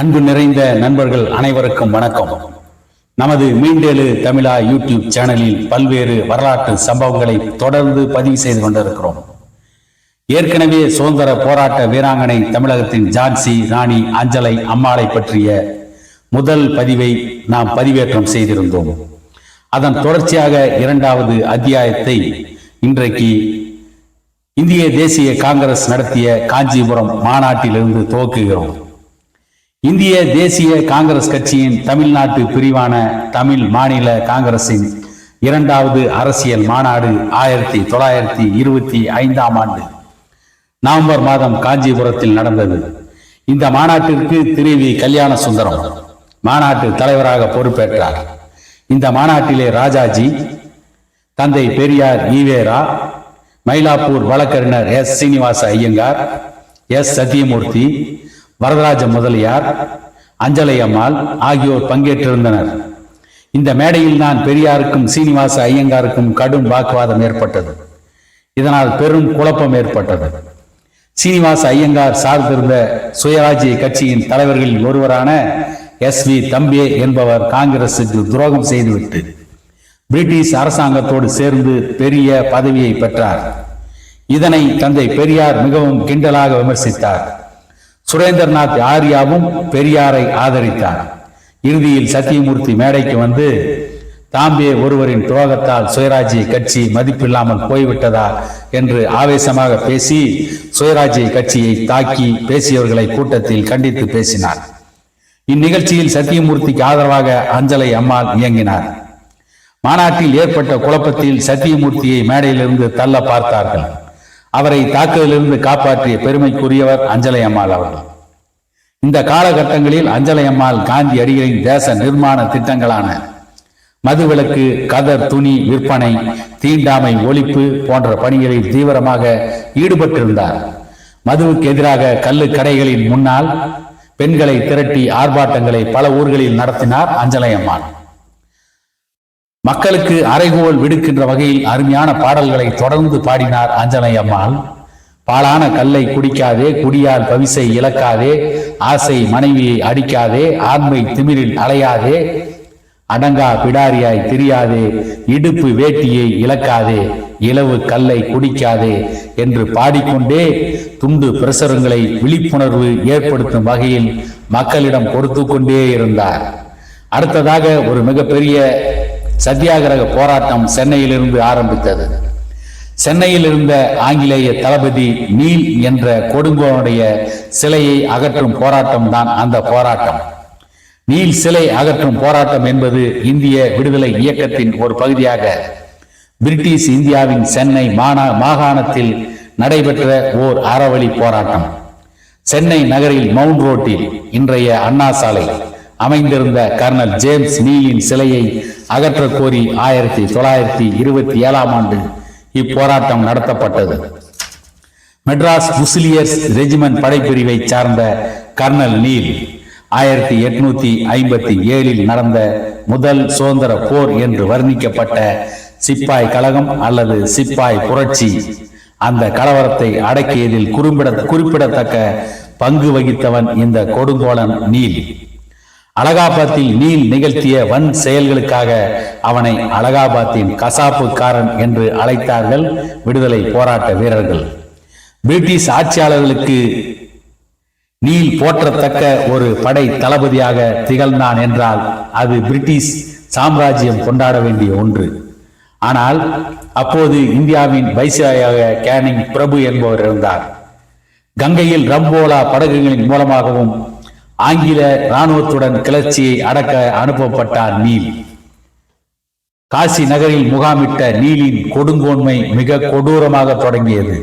அன்பு நிறைந்த நண்பர்கள் அனைவருக்கும் வணக்கம். நமது மீண்டேழு தமிழா யூடியூப் சேனலில் பல்வேறு வரலாற்று சம்பவங்களை தொடர்ந்து பதிவு செய்து கொண்டிருக்கிறோம். ஏற்கனவே சுதந்திர போராட்ட வீராங்கனை தமிழகத்தின் ஜான்சி ராணி அஞ்சலை அம்மாளை பற்றிய முதல் பதிவை நாம் பதிவேற்றம் செய்திருந்தோம். அதன் தொடர்ச்சியாக இரண்டாவது அத்தியாயத்தை இன்றைக்கு இந்திய தேசிய காங்கிரஸ் நடத்திய காஞ்சிபுரம் மாநாட்டிலிருந்து துவக்குகிறோம். இந்திய தேசிய காங்கிரஸ் கட்சியின் தமிழ்நாட்டு பிரிவான தமிழ் மாநில காங்கிரசின் இரண்டாவது அரசியல் மாநாடு ஆயிரத்தி தொள்ளாயிரத்தி இருபத்தி ஐந்தாம் ஆண்டு நவம்பர் மாதம் காஞ்சிபுரத்தில் நடந்தது. இந்த மாநாட்டிற்கு திரு. வி. கல்யாண சுந்தரம் மாநாட்டு தலைவராக பொறுப்பேற்றார். இந்த மாநாட்டிலே ராஜாஜி தந்தை பெரியார் ஈவேரா மயிலாப்பூர் வழக்கறிஞர் எஸ். சீனிவாச ஐயங்கார் எஸ். சத்தியமூர்த்தி வரதராஜ முதலியார் அஞ்சலை அம்மாள் ஆகியோர் பங்கேற்றிருந்தனர். இந்த மேடையில் நான் பெரியாருக்கும் சீனிவாச ஐயங்காருக்கும் கடும் வாக்குவாதம் ஏற்பட்டது. இதனால் பெரும் குழப்பம் ஏற்பட்டது. சீனிவாச ஐயங்கார் சார்ந்திருந்த சுயராஜ்ய கட்சியின் தலைவர்களில் ஒருவரான எஸ் வி தம்பே என்பவர் காங்கிரசுக்கு துரோகம் செய்துவிட்டு பிரிட்டிஷ் அரசாங்கத்தோடு சேர்ந்து பெரிய பதவியை பெற்றார். இதனை தந்தை பெரியார் மிகவும் கிண்டலாக விமர்சித்தார். சுரேந்திரநாத் ஆர்யாவும் பெரியாரை ஆதரித்தார். இறுதியில் சத்தியமூர்த்தி மேடைக்கு வந்து தாம்பே ஒருவரின் துரோகத்தால் சுயராஜ்ய கட்சி மதிப்பில்லாமல் போய்விட்டதா? என்று ஆவேசமாக பேசி சுயராஜ்ய கட்சியை தாக்கி பேசியவர்களை கூட்டத்தில் கண்டித்து பேசினார். இந்நிகழ்ச்சியில் சத்தியமூர்த்திக்கு ஆதரவாக அஞ்சலை அம்மாள் இயங்கினார். மாநாட்டில் ஏற்பட்ட குழப்பத்தில் சத்தியமூர்த்தியை மேடையிலிருந்து தள்ள பார்த்தார்கள். அவரை தாக்குதலிருந்து காப்பாற்றிய பெருமைக்குரியவர் அஞ்சலை அம்மாள் அவர்கள். இந்த காலகட்டங்களில் அஞ்சலை அம்மாள் காந்தி அடிகளின் தேச நிர்மாண திட்டங்களான மதுவிலக்கு கதர் துணி விற்பனை தீண்டாமை ஒழிப்பு போன்ற பணிகளில் தீவிரமாக ஈடுபட்டிருந்தார். மதுவுக்கு எதிராக கல்லு கடைகளின் முன்னால் பெண்களை திரட்டி ஆர்ப்பாட்டங்களை பல ஊர்களில் நடத்தினார் அஞ்சலை அம்மாள். மக்களுக்கு அறைகோல் விடுக்கின்ற வகையில் அருமையான பாடல்களை தொடர்ந்து பாடினார் அஞ்சலை அம்மாள். பாலான கல்லை குடிக்காதே குடியால் பவிசை இழக்காதே ஆசை மனைவியை அடிக்காதே ஆண்மை திமிரில் அலையாதே அடங்கா பிடாரியாய் தெரியாதே இடுப்பு வேட்டியை இழக்காதே இலவு கல்லை குடிக்காதே என்று பாடிக்கொண்டே துண்டு பிரசுரங்களை விழிப்புணர்வு ஏற்படுத்தும் வகையில் மக்களிடம் கொடுத்து கொண்டே இருந்தார். அடுத்ததாக ஒரு மிகப்பெரிய சத்தியாகிரக போராட்டம் சென்னையிலிருந்து ஆரம்பித்தது. சென்னையில் இருந்த ஆங்கிலேய தளபதி நீல் என்ற கொடுங்கோனுடைய சிலையை அகற்றும் போராட்டம் தான் அந்த போராட்டம். நீல் சிலை அகற்றும் போராட்டம் என்பது இந்திய விடுதலை இயக்கத்தின் ஒரு பகுதியாக பிரிட்டிஷ் இந்தியாவின் சென்னை மாநா மாகாணத்தில் நடைபெற்ற ஓர் அறவழி போராட்டம். சென்னை நகரில் மவுண்ட் ரோட்டில் இன்றைய அண்ணா சாலை அமைந்திருந்த கர்னல் ஜேம்ஸ் நீலின் சிலையை அகற்ற கோரி ஆயிரத்தி தொள்ளாயிரத்தி இருபத்தி ஏழாம் ஆண்டு இப்போராட்டம் நடத்தப்பட்டது. மெட்ராஸ் முஸ்லியர்ஸ் ரெஜிமெண்ட் படைப்பிரிவை சார்ந்த கர்னல் நீல் ஆயிரத்தி எட்நூத்தி ஐம்பத்தி ஏழில் நடந்த முதல் சுதந்திர போர் என்று வர்ணிக்கப்பட்ட சிப்பாய் கழகம் அல்லது சிப்பாய் புரட்சி அந்த கலவரத்தை அடக்கியதில் குறிப்பிட குறிப்பிடத்தக்க பங்கு வகித்தவன் இந்த கொடுங்கோலன் நீல். அலகாபாத்தில் நீல் நிகழ்த்திய வன் செயல்களுக்காக அவனை அலகாபாத்தின் கசாப்புக்காரன் என்று அழைத்தார்கள் விடுதலை போராட்ட வீரர்கள். பிரிட்டிஷ் ஆட்சியாளர்களுக்கு நீல் போற்றத்தக்க ஒரு படை தளபதியாக திகழ்ந்தான் என்றால் அது பிரிட்டிஷ் சாம்ராஜ்யம் கொண்டாட வேண்டிய ஒன்று. ஆனால் அப்போது இந்தியாவின் வைசிராயாக கேனிங் பிரபு என்பவர் இருந்தார். கங்கையில் ரம்போலா படகுகளின் மூலமாகவும் ஆங்கில இராணுவத்துடன் கிளர்ச்சியை அடக்க அனுப்பப்பட்டார் நீல். காசி நகரில் முகாமிட்ட நீலின் கொடுங்கோன்மை மிக கொடூரமாக தொடங்கியது.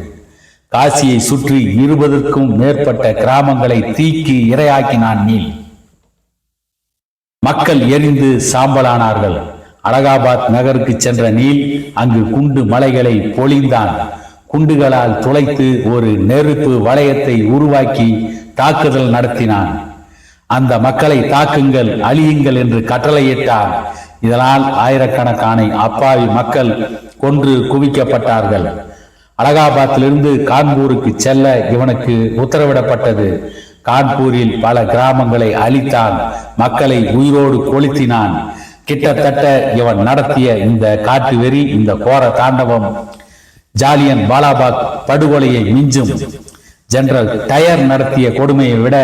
காசியை சுற்றி இருபதற்கும் மேற்பட்ட கிராமங்களை தீக்கி இரையாக்கினான் நீல். மக்கள் எரிந்து சாம்பலானார்கள். அலகாபாத் நகருக்கு சென்ற நீல் அங்கு குண்டு மலைகளை பொழிந்தான். குண்டுகளால் துளைத்து ஒரு நெருப்பு வளையத்தை உருவாக்கி தாக்குதல் நடத்தினான். அந்த மக்களை தாக்குங்கள் அழியுங்கள் என்று கட்டளையிட்டார். இதனால் ஆயிரக்கணக்கான அப்பாவி மக்கள் கொன்று குவிக்கப்பட்டார்கள். அலகாபாத்திலிருந்து கான்பூருக்கு செல்ல இவனுக்கு உத்தரவிடப்பட்டது. கான்பூரில் பல கிராமங்களை அழித்தான். மக்களை உயிரோடு கொளுத்தினான். கிட்டத்தட்ட இவன் நடத்திய இந்த காட்டு வெறி இந்த கோர தாண்டவம் ஜாலியன் பாலாபாக் படுகொலையை மிஞ்சும். ஜெனரல் டயர் நடத்திய கொடுமையை விட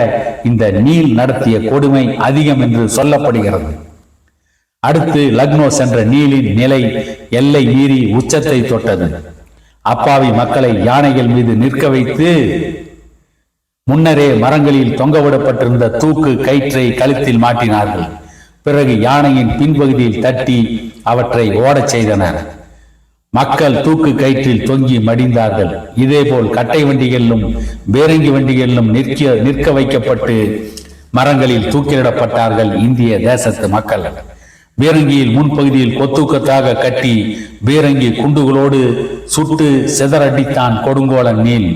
இந்த நீல் நடத்திய கொடுமை அதிகம் என்று சொல்லப்படுகிறது. அடுத்து லக்னோ சென்ற நீலின் நிலை எல்லை மீறி உச்சத்தை தொட்டது. அப்பாவி மக்களை யானைகள் மீது நிற்க வைத்து முன்னரே மரங்களில் தொங்கவிடப்பட்டிருந்த தூக்கு கயிற்றை கழுத்தில் மாட்டினார்கள். பிறகு யானையின் பின்பகுதியில் தட்டி அவற்றை ஓடச் செய்தனர். மக்கள் தூக்கு கயிற்றில் தொங்கி மடிந்தார்கள். இதேபோல் கட்டை வண்டிகளிலும் பேரங்கி வண்டிகளிலும் நிற்க நிற்க வைக்கப்பட்டு மரங்களில் தூக்கிலிடப்பட்டார்கள் இந்திய தேசத்து மக்கள். பேரங்கியில் முன்பகுதியில் கொத்துக்கத்தாக கட்டி பீரங்கி குண்டுகளோடு சுட்டு சிதறடித்தான் கொடுங்கோலன் நீல்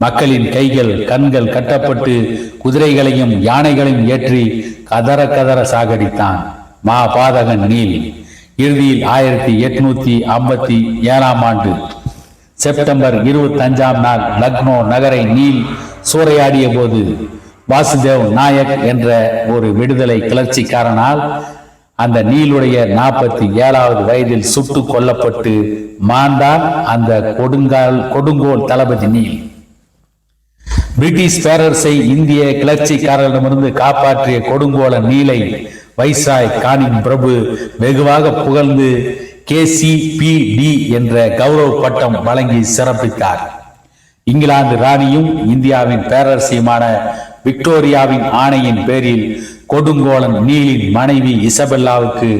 மக்களின் கைகள் கண்கள் கட்டப்பட்டு குதிரைகளையும் யானைகளையும் ஏற்றி கதற கதற சாகடித்தான் மா பாதகன் நீல் இறுதியில் ஆயிரத்தி எட்நூத்தி ஐம்பத்தி ஏழாம் ஆண்டு செப்டம்பர் இருபத்தி அஞ்சாம் நாள் லக்னோ நகரை நீல் சூறையாடிய போது வாசுதேவ் நாயக் என்ற ஒரு விடுதலை கிளர்ச்சிக்காரனால் அந்த நீலுடைய நாற்பத்தி ஏழாவது வயதில் சுட்டு கொல்லப்பட்டு மாண்டான் அந்த கொடுங்கால் கொடுங்கோல் தளபதி நீல். பிரிட்டிஷ் பேரரசை இந்திய கிளர்ச்சிக்காரர்களிடமிருந்து காப்பாற்றிய கொடுங்கோல நீலை வைஸ்ராய் கானின் பிரபு வெகுவாக புகழ்ந்து கே சி பி டி என்ற கௌரவ பட்டம் வழங்கி சிறப்பித்தார். இங்கிலாந்து ராணியும் இந்தியாவின் பேரரசியுமான விக்டோரியாவின் ஆணையின் பேரில் கொடுங்கோலன் நீலின் மனைவி இசபெல்லாவுக்கு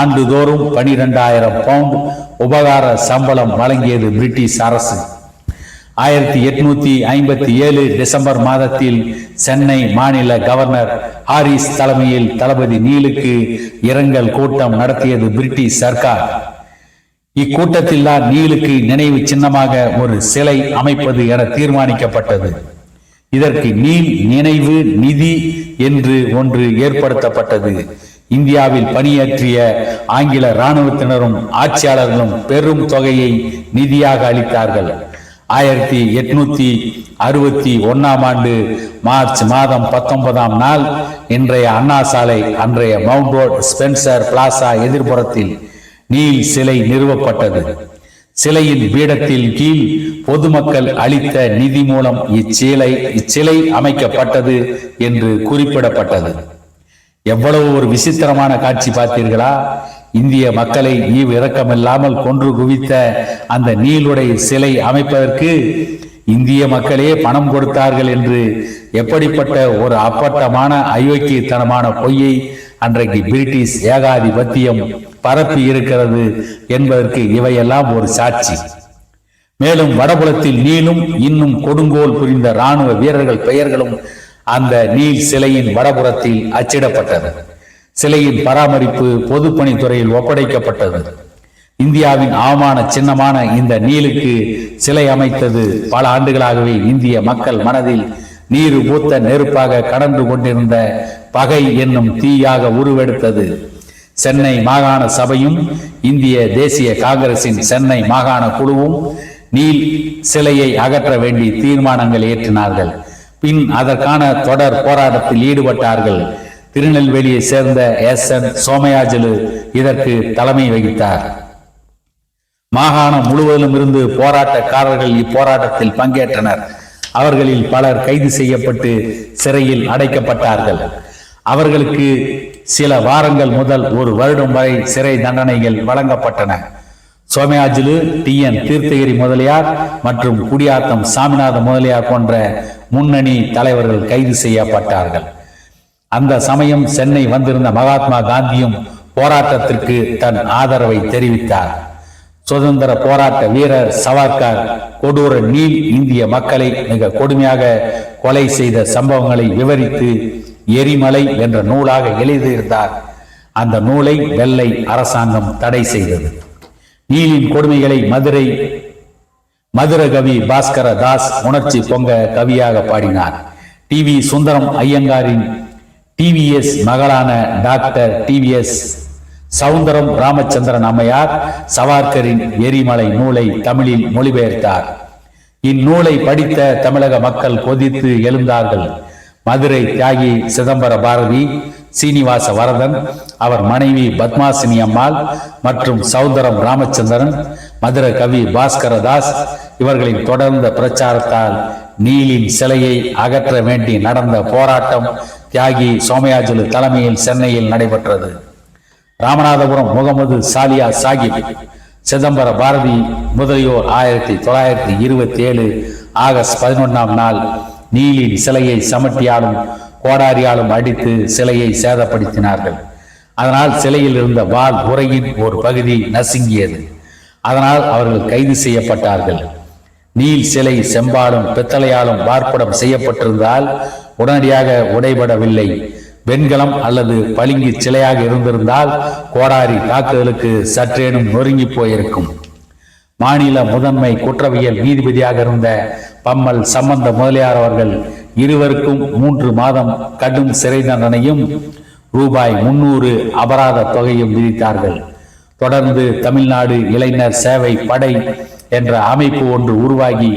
ஆண்டுதோறும் பனிரெண்டாயிரம் பவுண்ட் உபகார சம்பளம் வழங்கியது பிரிட்டிஷ் அரசு. ஆயிரத்தி எட்நூத்தி ஐம்பத்தி ஏழு டிசம்பர் மாதத்தில் சென்னை மாநில கவர்னர் ஹாரிஸ் தலைமையில் தளபதி நீலுக்கு இரங்கல் கூட்டம் நடத்தியது பிரிட்டிஷ் சர்க்கார். இக்கூட்டத்தில் தான் நீலுக்கு நினைவு சின்னமாக ஒரு சிலை அமைப்பது என தீர்மானிக்கப்பட்டது. இதற்கு நீல் நினைவு நிதி என்று ஒன்று ஏற்படுத்தப்பட்டது. இந்தியாவில் பணியாற்றிய ஆங்கில இராணுவத்தினரும் ஆட்சியாளர்களும் பெரும் தொகையை நிதியாக அளித்தார்கள். ஆயிரத்தி எட்நூத்தி அறுபத்தி ஒன்னாம் ஆண்டு மார்ச் மாதம் பத்தொன்பதாம் நாள் இன்றைய அண்ணா சாலை அன்றைய மவுண்ட் ரோட் ஸ்பென்சர் பிளாசா எதிர்ப்புறத்தில் நீல் சிலை நிறுவப்பட்டது. சிலையின் பீடத்தில் கீழ் பொதுமக்கள் அளித்த நிதி மூலம் இச்சிலை இச்சிலை அமைக்கப்பட்டது என்று குறிப்பிடப்பட்டது. எவ்வளவு ஒரு விசித்திரமான காட்சி பார்த்தீர்களா? இந்திய மக்களை ஈவு இரக்கமில்லாமல் கொன்று குவித்த அந்த நீளுடை சிலை அமைப்பதற்கு இந்திய மக்களே பணம் கொடுத்தார்கள் என்று எப்படிப்பட்ட ஒரு அப்பட்டமான அயோக்கியத்தனமான பொய்யை அன்றைக்கு பிரிட்டிஷ் ஏகாதிபத்தியம் பரப்பி இருக்கிறது என்பதற்கு இவையெல்லாம் ஒரு சாட்சி. மேலும் வடபுலத்தில் நீளும் இன்னும் கொடுங்கோல் புரிந்த ராணுவ வீரர்கள் பெயர்களும் அந்த நீல் சிலையின் வடபுறத்தில் அச்சிடப்பட்டது. சிலையின் பராமரிப்பு பொதுப்பணித்துறையில் ஒப்படைக்கப்பட்டது. இந்தியாவின் அவமான சின்னமான இந்த நீலுக்கு சிலை அமைத்தது பல ஆண்டுகளாகவே இந்திய மக்கள் மனதில் நீர் பூத்த நெருப்பாக கடந்து கொண்டிருந்த பகை என்னும் தீயாக உருவெடுத்தது. சென்னை மாகாண சபையும் இந்திய தேசிய காங்கிரசின் சென்னை மாகாண குழுவும் நீல் சிலையை அகற்ற வேண்டி தீர்மானங்கள் ஏற்றினார்கள். பின் அதற்கான தொடர் போராட்டத்தில் ஈடுபட்டார்கள். திருநெல்வேலியை சேர்ந்த எஸ் என் சோமயாஜலு இதற்கு தலைமை வகித்தார். மாகாணம் முழுவதிலும் இருந்து போராட்டக்காரர்கள் இப்போராட்டத்தில் பங்கேற்றனர். அவர்களில் பலர் கைது செய்யப்பட்டு சிறையில் அடைக்கப்பட்டார்கள். அவர்களுக்கு சில வாரங்கள் முதல் ஒரு வருடம் வரை சிறை தண்டனைகள் வழங்கப்பட்டன. சோமயாஜிலு டி. என். தீர்த்தகிரி முதலியார் மற்றும் குடியாத்தம் சாமிநாத முதலியார் போன்ற முன்னணி தலைவர்கள் கைது செய்யப்பட்டார்கள். அந்த சமயம் சென்னை வந்திருந்த மகாத்மா காந்தியும் போராட்டத்திற்கு தன் ஆதரவை தெரிவித்தார். சுதந்திர போராட்ட வீரர் சவார்கர் கொடூர நீல் இந்திய மக்களை மிக கொடுமையாக கொலை செய்த சம்பவங்களை விவரித்து எரிமலை என்ற நூலாக எழுதியிருந்தார். அந்த நூலை வெள்ளை அரசாங்கம் தடை செய்தது. நீலின் கொடுமைகளை மதுரை மதுர கவி பாஸ்கர தாஸ் உணர்ச்சி பொங்க கவியாக பாடினார். டி வி சுந்தரம் ஐயங்காரின் டிவிஎஸ் மகளான டாக்டர் டிவிஎஸ் சவுந்தரம் ராமச்சந்திரன் அம்மையார் சவார்கரின் எரிமலை நூலை தமிழில் மொழிபெயர்த்தார். இந்நூலை படித்த தமிழக மக்கள் கொதித்து எழுந்தார்கள். மதுரை தியாகி சிதம்பர பாரதி சீனிவாச வரதன் அவர் மனைவி பத்மாசினி அம்மாள் மற்றும் சௌந்தரம் ராமச்சந்திரன் மதுர கவி பாஸ்கரதாஸ் இவர்களின் தொடர்ந்த பிரச்சாரத்தால் நீலின் சிலையை அகற்ற வேண்டி நடந்த போராட்டம் தியாகி சோமயாஜுலு தலைமையில் சென்னையில் நடைபெற்றது. ராமநாதபுரம் முகமது சாலியா சாகிப் சிதம்பர பாரதி முதலியோர் ஆயிரத்தி தொள்ளாயிரத்தி இருபத்தி ஏழு ஆகஸ்ட் பதினொன்றாம் நாள் நீலின் சிலையை சமட்டியாலும் கோடாரியாலும் அடித்து சிலையை சேதப்படுத்தினார்கள். அதனால் சிலையில் இருந்த வால் உரையின் ஒரு பகுதி நசுங்கியது. அதனால் அவர்கள் கைது செய்யப்பட்டார்கள். நீல் சிலை செம்பாலும் பித்தளையாலும் வார்ப்படம் செய்யப்பட்டிருந்தால் உடனடியாக உடைபடவில்லை. வெண்கலம் அல்லது பளிங்கு சிலையாக இருந்திருந்தால் கோடாரி தாக்குதலுக்கு சற்றேனும் நொறுங்கி போயிருக்கும். மாநில முதன்மை குற்றவியல் நீதிபதியாக இருந்த பம்மல் சம்பந்த முதலியார் அவர்கள் இருவருக்கும் மூன்று மாதம் கடும் சிறை தண்டனையும் ரூபாய் முன்னூறு அபராத தொகையும் விதித்தார்கள். தொடர்ந்து தமிழ்நாடு இளைஞர் சேவை படை என்ற அமைப்பு ஒன்று உருவாகி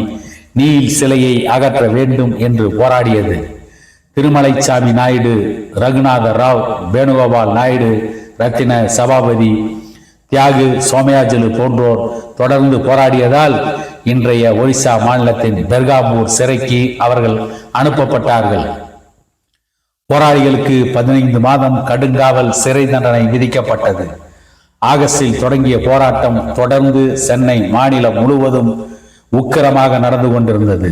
நீல் சிலையை அகற்ற வேண்டும் என்று போராடியது. திருமலைச்சாமி நாயுடு ரகுநாத ராவ் வேணுகோபால் நாயுடு ரத்தின சபாபதி தியாகு சோமயாஜலு போன்றோர் தொடர்ந்து போராடியதால் இன்றைய ஒரிசா மாநிலத்தின் பெர்காம்பூர் சிறைக்கு அவர்கள் அனுப்பப்பட்டார்கள். போராளிகளுக்கு பதினைந்து மாதம் கடுங்காவல் சிறை தண்டனை விதிக்கப்பட்டது. ஆகஸ்டில் தொடங்கிய போராட்டம் தொடர்ந்து சென்னை மாநிலம் முழுவதும் உக்கிரமாக நடந்து கொண்டிருந்தது.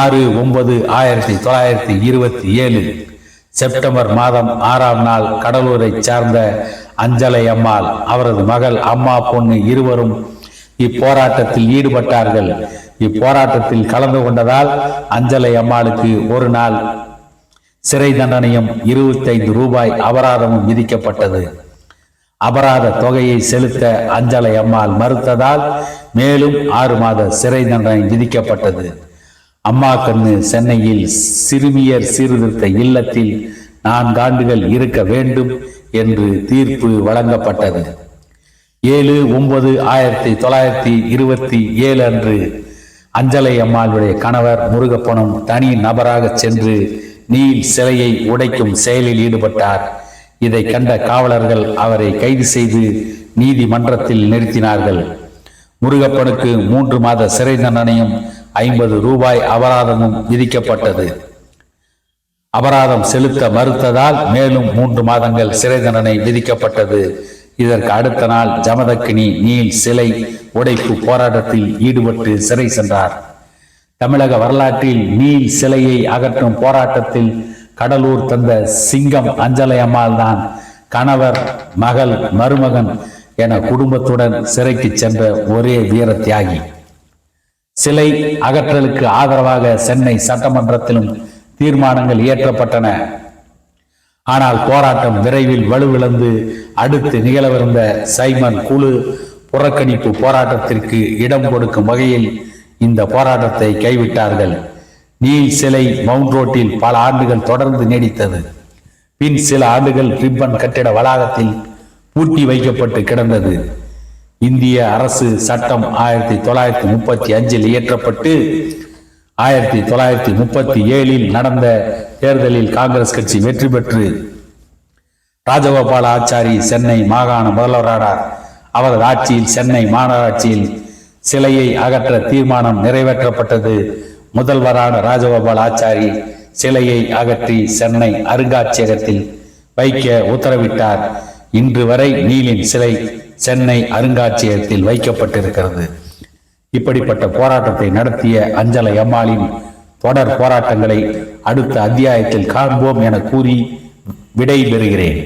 ஆறு ஒன்பது ஆயிரத்தி தொள்ளாயிரத்தி இருபத்தி ஏழு செப்டம்பர் மாதம் ஆறாம் நாள் கடலூரை சார்ந்த அஞ்சலை அம்மாள் அவரது மகள் அம்மா பொண்ணு இருவரும் இப்போராட்டத்தில் ஈடுபட்டார்கள். இப்போராட்டத்தில் கலந்து கொண்டதால் அஞ்சலை அம்மாளுக்கு ஒரு நாள் சிறை தண்டனையும் இருபத்தைந்து ரூபாய் அபராதமும் விதிக்கப்பட்டது. அபராத தொகையை செலுத்த அஞ்சலை அம்மாள் மறுத்ததால் மேலும் ஆறு மாத சிறை தண்டனை விதிக்கப்பட்டது. அம்மா கண்ணு சென்னையில் சிறுமியர் சீர்திருத்த இல்லத்தில் நான்காண்டுகள் இருக்க வேண்டும் என்று தீர்ப்பு வழங்கப்பட்டது. ஏழு ஒன்பது ஆயிரத்தி தொள்ளாயிரத்தி இருபத்தி ஏழு அன்று அஞ்சலை அம்மாளுடைய கணவர் முருகப்பனும் தனி நபராக சென்று நீல் சிலையை உடைக்கும் செயலில் ஈடுபட்டார். இதை கண்ட காவலர்கள் அவரை கைது செய்து நீதிமன்றத்தில் நிறுத்தினார்கள். முருகப்பனுக்கு மூன்று மாத சிறை தண்டனையும் ஐம்பது ரூபாய் அபராதமும் விதிக்கப்பட்டது. அபராதம் செலுத்த மறுத்ததால் மேலும் மூன்று மாதங்கள் சிறை தண்டனை விதிக்கப்பட்டது. இதற்கு அடுத்த நாள் ஜமதக்கினி நீல் சிலை உடைப்பு போராட்டத்தில் ஈடுபட்டு சிறை சென்றார். தமிழக வரலாற்றில் நீல் சிலையை அகற்றும் போராட்டத்தில் கடலூர் தந்த சிங்கம் அஞ்சலை அம்மாள் தான். கணவர் மகள் மருமகன் என குடும்பத்துடன் சிறைக்கு சென்ற ஒரே வீர தியாகி. சிலை அகற்றலுக்கு ஆதரவாக சென்னை சட்டமன்றத்திலும் தீர்மானங்கள் இயற்றப்பட்டன. ஆனால் போராட்டம் விரைவில் வலுவிழந்து அடுத்து நிகழவிருந்த சைமன் குழு புறக்கணிப்பு போராட்டத்திற்கு இடம் கொடுக்கும் வகையில் இந்த போராட்டத்தை கைவிட்டார்கள். நீல் சிலை மவுண்ட் ரோட்டில் பல ஆண்டுகள் தொடர்ந்து நீடித்தது. பின் சில ஆண்டுகள் ரிப்பன் கட்டிட வளாகத்தில் பூட்டி வைக்கப்பட்டு கிடந்தது. இந்திய அரசு சட்டம் ஆயிரத்தி தொள்ளாயிரத்தி முப்பத்தி அஞ்சில் இயற்றப்பட்டு ஆயிரத்தி தொள்ளாயிரத்தி முப்பத்தி ஏழில் நடந்த தேர்தலில் காங்கிரஸ் கட்சி வெற்றி பெற்று ராஜகோபால ஆச்சாரி சென்னை மாகாண முதல்வரானார். அவரது ஆட்சியில் சென்னை மாநகராட்சியில் சிலையை அகற்ற தீர்மானம் நிறைவேற்றப்பட்டது. முதல்வரான ராஜகோபால் ஆச்சாரி சிலையை அகற்றி சென்னை அருங்காட்சியகத்தில் வைக்க உத்தரவிட்டார். இன்று வரை நீலின் சிலை சென்னை அருங்காட்சியகத்தில் வைக்கப்பட்டிருக்கிறது. இப்படிப்பட்ட போராட்டத்தை நடத்திய அஞ்சலை அம்மாளின் தொடர் போராட்டங்களை அடுத்த அத்தியாயத்தில் காண்போம் என கூறி விடை பெறுகிறேன்